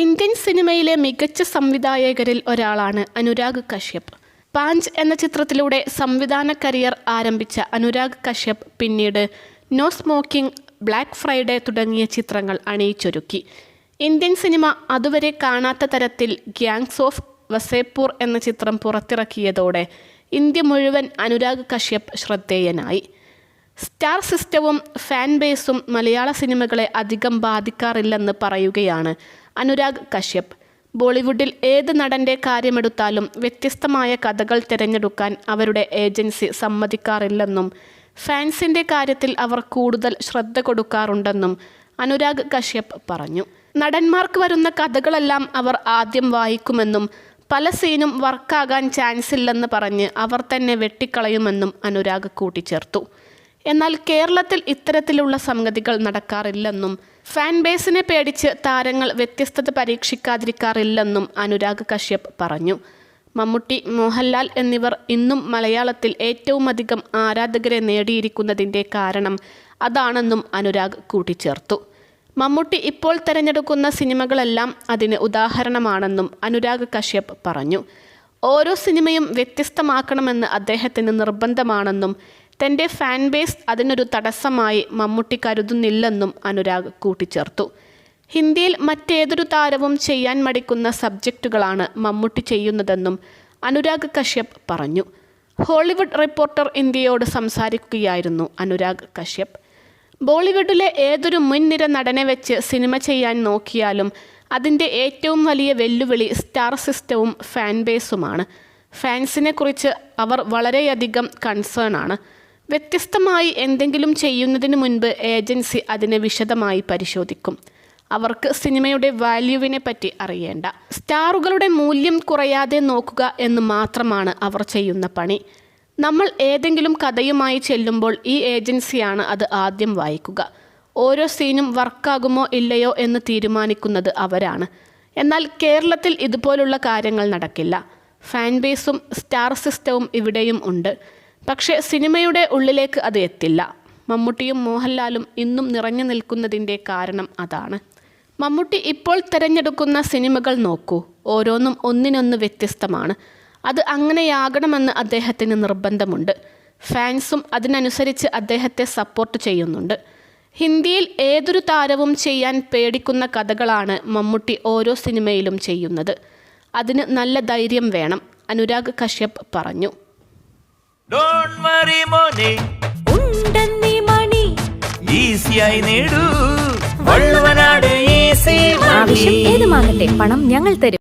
Indian സിനിമയിലെ മികച്ച സംവിധായകരിൽ ഒരാളാണ് അനുരാഗ് കശ്യപ്. പാഞ്ച് എന്ന ചിത്രത്തിലൂടെ സംവിധാന കരിയർ ആരംഭിച്ച അനുരാഗ് കശ്യപ് പിന്നീട് നോ സ്മോക്കിംഗ് ബ്ലാക്ക് ഫ്രൈഡേ തുടങ്ങിയ ചിത്രങ്ങൾ അണിയിച്ചൊരുക്കി. ഇന്ത്യൻ സിനിമ അതുവരെ കാണാത്ത തരത്തിൽ ഗ്യാങ്സ് ഓഫ് വസേപ്പൂർ എന്ന ചിത്രം പുറത്തിറക്കിയതോടെ ഇന്ത്യ മുഴുവൻ അനുരാഗ് കശ്യപ് ശ്രദ്ധേയനായി. സ്റ്റാർ സിസ്റ്റവും ഫാൻ ബേസും മലയാള സിനിമകളെ അധികം ബാധിക്കാറില്ലെന്ന് പറയുകയാണ് അനുരാഗ് കശ്യപ്. ബോളിവുഡിൽ ഏത് നടന്റെ കാര്യമെടുത്താലും വ്യത്യസ്തമായ കഥകൾ തിരഞ്ഞെടുക്കാൻ അവരുടെ ഏജൻസി സമ്മതിക്കാറില്ലെന്നും ഫാൻസിന്റെ കാര്യത്തിൽ അവർ കൂടുതൽ ശ്രദ്ധ കൊടുക്കാറുണ്ടെന്നും അനുരാഗ് കശ്യപ് പറഞ്ഞു. നടന്മാർക്ക് വരുന്ന കഥകളെല്ലാം അവർ ആദ്യം വായിക്കുമെന്നും പല സീനും വർക്കാകാൻ ചാൻസ് ഇല്ലെന്ന് പറഞ്ഞ് അവർ തന്നെ വെട്ടിക്കളയുമെന്നും അനുരാഗ് കൂട്ടിച്ചേർത്തു. എന്നാൽ കേരളത്തിൽ ഇത്തരത്തിലുള്ള സംഗതികൾ നടക്കാറില്ലെന്നും ഫാൻ ബേസിനെ പേടിച്ച് താരങ്ങൾ വ്യത്യസ്തത പരീക്ഷിക്കാതിരിക്കാറില്ലെന്നും അനുരാഗ് കശ്യപ് പറഞ്ഞു. മമ്മൂട്ടി മോഹൻലാൽ എന്നിവർ ഇന്നും മലയാളത്തിൽ ഏറ്റവുമധികം ആരാധകരെ നേടിയിരിക്കുന്നതിന്റെ കാരണം അതാണെന്നും അനുരാഗ് കൂട്ടിച്ചേർത്തു. മമ്മൂട്ടി ഇപ്പോൾ തിരഞ്ഞെടുക്കുന്ന സിനിമകളെല്ലാം അതിന് ഉദാഹരണമാണെന്നും അനുരാഗ് കശ്യപ് പറഞ്ഞു. ഓരോ സിനിമയും വ്യത്യസ്തമാക്കണമെന്ന് അദ്ദേഹത്തിന് നിർബന്ധമാണെന്നും തന്റെ ഫാൻ ബേസ് അതിനൊരു തടസ്സമായി മമ്മൂട്ടി കരുതുന്നില്ലെന്നും അനുരാഗ് കൂട്ടിച്ചേർത്തു. ഹിന്ദിയിൽ മറ്റേതൊരു താരവും ചെയ്യാൻ മടിക്കുന്ന സബ്ജക്റ്റുകളാണ് മമ്മൂട്ടി ചെയ്യുന്നതെന്നും അനുരാഗ് കശ്യപ് പറഞ്ഞു. ഹോളിവുഡ് റിപ്പോർട്ടർ ഇന്ത്യയോട് സംസാരിക്കുകയായിരുന്നു അനുരാഗ് കശ്യപ്. ബോളിവുഡിലെ ഏതൊരു മുൻനിര നടനെ വെച്ച് സിനിമ ചെയ്യാൻ നോക്കിയാലും അതിന്റെ ഏറ്റവും വലിയ വെല്ലുവിളി സ്റ്റാർ സിസ്റ്റവും ഫാൻ ബേസുമാണ് ഫാൻസിനെ കുറിച്ച് അവർ വളരെയധികം കൺസേൺ ആണ്. വ്യത്യസ്തമായി എന്തെങ്കിലും ചെയ്യുന്നതിന് മുൻപ് ഏജൻസി അതിനെ വിശദമായി പരിശോധിക്കും. അവർക്ക് സിനിമയുടെ വാല്യൂവിനെ പറ്റി അറിയേണ്ട. സ്റ്റാറുകളുടെ മൂല്യം കുറയാതെ നോക്കുക എന്ന് മാത്രമാണ് അവർ ചെയ്യുന്ന പണി. നമ്മൾ ഏതെങ്കിലും കഥയുമായി ചെല്ലുമ്പോൾ ഈ ഏജൻസിയാണ് അത് ആദ്യം വായിക്കുക. ഓരോ സീനും വർക്കാകുമോ ഇല്ലയോ എന്ന് തീരുമാനിക്കുന്നത് അവരാണ്. എന്നാൽ കേരളത്തിൽ ഇതുപോലുള്ള കാര്യങ്ങൾ നടക്കില്ല. ഫാൻ ബേസും സ്റ്റാർ സിസ്റ്റവും ഇവിടെയും ഉണ്ട്. പക്ഷേ സിനിമയുടെ ഉള്ളിലേക്ക് അത് എത്തില്ല. മമ്മൂട്ടിയും മോഹൻലാലും ഇന്നും നിറഞ്ഞു നിൽക്കുന്നതിന്റെ കാരണം അതാണ്. മമ്മൂട്ടി ഇപ്പോൾ തിരഞ്ഞെടുക്കുന്ന സിനിമകൾ നോക്കൂ. ഓരോന്നും ഒന്നിനൊന്ന് വ്യത്യസ്തമാണ്. അത് അങ്ങനെയാകണമെന്ന് അദ്ദേഹത്തിന് നിർബന്ധമുണ്ട്. ഫാൻസും അതിനനുസരിച്ച് അദ്ദേഹത്തെ സപ്പോർട്ട് ചെയ്യുന്നുണ്ട്. ഹിന്ദിയിൽ ഏതൊരു താരവും ചെയ്യാൻ പേടിക്കുന്ന കഥകളാണ് മമ്മൂട്ടി ഓരോ സിനിമയിലും ചെയ്യുന്നത്. അതിന് നല്ല ധൈര്യം വേണം അനുരാഗ് കശ്യപ് പറഞ്ഞു. മോനെ. ഉണ്ടെന്നീ മണി. ഈസിയായി നേടൂ. വള്ളുവനാട് ആവശ്യം ഏതുമാകട്ടെ പണം ഞങ്ങൾ തരും.